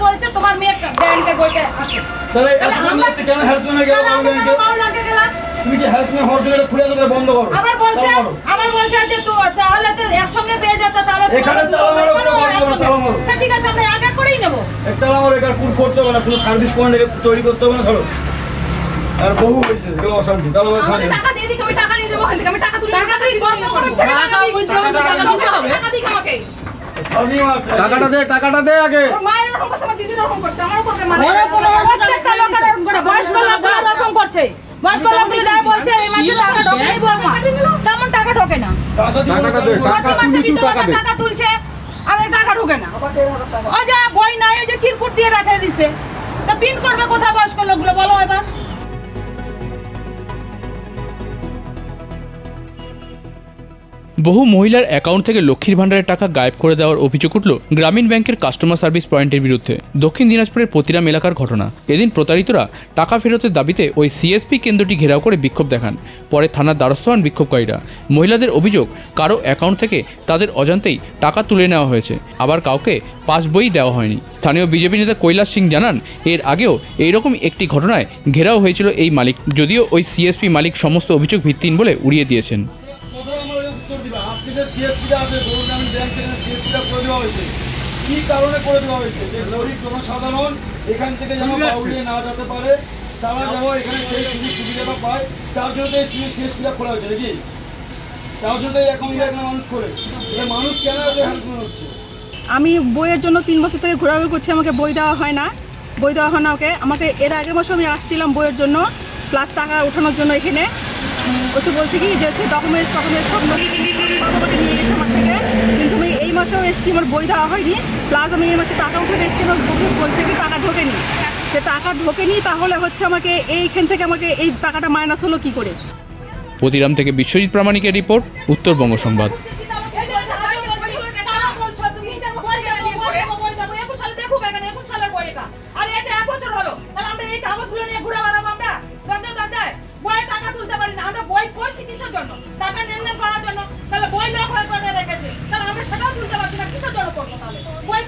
বলছে তোমার মেয়ের ব্যাংকের বইটা আছে। তাহলে আমরা- কেন হ্যারাসমেন্ট গেল গেলাম। তুমি কি হ্যারাসমেন্ট হওয়ার জন্য এটা খুলে দেবে বন্ধ করো। আবার বলছে আবার বলছে যে তো তাহলে তো একসঙ্গে পেয়ে যেত তাহলে এখানে তালা মারো, কোনো বন্ধ করো, তালা মারো। সে ঠিক আছে আমরা এক এক করেই নেব। একটা আমার এখানে পুর করতে হবে না কোনো সার্ভিস পয়েন্ট তৈরি করতে হবে না ধরো। আর বহু হয়েছে এগুলো অশান্তি। টাকা দিয়ে দিকে আমি টাকা নিয়ে যাব ওখান থেকে আমি টাকা তুলে টাকা তুই করে টাকা টাকাটা দে টাকাটা দে আগে। মায়ের ওরকম করছে আমার দিদির ওরকম করছে আমার করছে মানে ওরা কোনো অসুবিধা নেই, প্রত্যেকটা লোকের ওরকম করে বয়স্ক লোকগুলো ওরকম করছে। বয়স্ক লোকগুলো যারা বলছে এই মাসে টাকা ঢোকে তেমন টাকা ঢোকে না। টাকা দিয়ে টাকাটা দে, টাকা মাসে টাকা দে। টাকা তুলছে আর টাকা ঢোকে না। ওই যে বই নাই ওই যে চিরকুট দিয়ে রাখে দিছে। তা পিন করবে কোথায় বয়স্ক লোকগুলো বলো এবার। বহু মহিলার অ্যাকাউন্ট থেকে লক্ষ্মীর ভাণ্ডারের টাকা গায়েব করে দেওয়ার অভিযোগ উঠল গ্রামীণ ব্যাংকের কাস্টমার সার্ভিস পয়েন্টের বিরুদ্ধে। দক্ষিণ দিনাজপুরের প্রতিরাম এলাকার ঘটনা। এদিন প্রতারিতরা টাকা ফেরতের দাবিতে ওই সিএসপি কেন্দ্রটি ঘেরাও করে বিক্ষোভ দেখান। পরে থানার দ্বারস্থ হন বিক্ষোভকারীরা। মহিলাদের অভিযোগ, কারও অ্যাকাউন্ট থেকে তাদের অজান্তেই টাকা তুলে নেওয়া হয়েছে। আবার কাউকে পাসবই দেওয়া হয়নি। স্থানীয় বিজেপি নেতা কৈলাস সিং জানান, এর আগেও এইরকম একটি ঘটনায় ঘেরাও হয়েছিল এই মালিক, যদিও ওই সিএসপি মালিক সমস্ত অভিযোগ ভিত্তিহীন বলে উড়িয়ে দিয়েছেন। সিএসপিটা আছে গরুর গ্রামীণ ব্যাংক থেকে সিএসপিটা করে দেওয়া হয়েছে। কি কারণে করে দেওয়া হয়েছে? যে গরিব জনসাধারণ এখান থেকে যেন বাউলিয়ে না যেতে পারে তারা যেন এখানে সেই সুযোগ সুবিধাটা পায় তার জন্য এই সিএসপিটা খোলা হয়েছে নাকি? তার জন্য এই অ্যাকাউন্টটা এখানে মানুষ করে। মানুষ কেন হ্যারাসমেন্ট হচ্ছে? আমি বইয়ের জন্য তিন বছর থেকে ঘোরাঘুরি করছি আমাকে বই দেওয়া হয় না। বই দেওয়া হয় না ওকে। আমাকে এর আগের মাসে আমি আসছিলাম বইয়ের জন্য প্লাস টাকা ওঠানোর জন্য এখানে। তো বলছে কি যে হচ্ছে ডকুমেন্টস ডকুমেন্টস সব আমাকে নিয়ে গেছে আমার থেকে। কিন্তু আমি এই মাসেও এসেছি, আমার বই দেওয়া হয়নি। প্লাস আমি এই মাসে টাকা উঠে এসেছি, আমার বলছে কি টাকা ঢোকেনি। যে টাকা ঢোকেনি, তাহলে হচ্ছে আমাকে এইখান থেকে আমাকে এই টাকাটা মাইনাস হলো কি করে? প্রতিরাম থেকে বিশ্বজিৎ প্রামাণিকের রিপোর্ট, উত্তরবঙ্গ সংবাদ। বই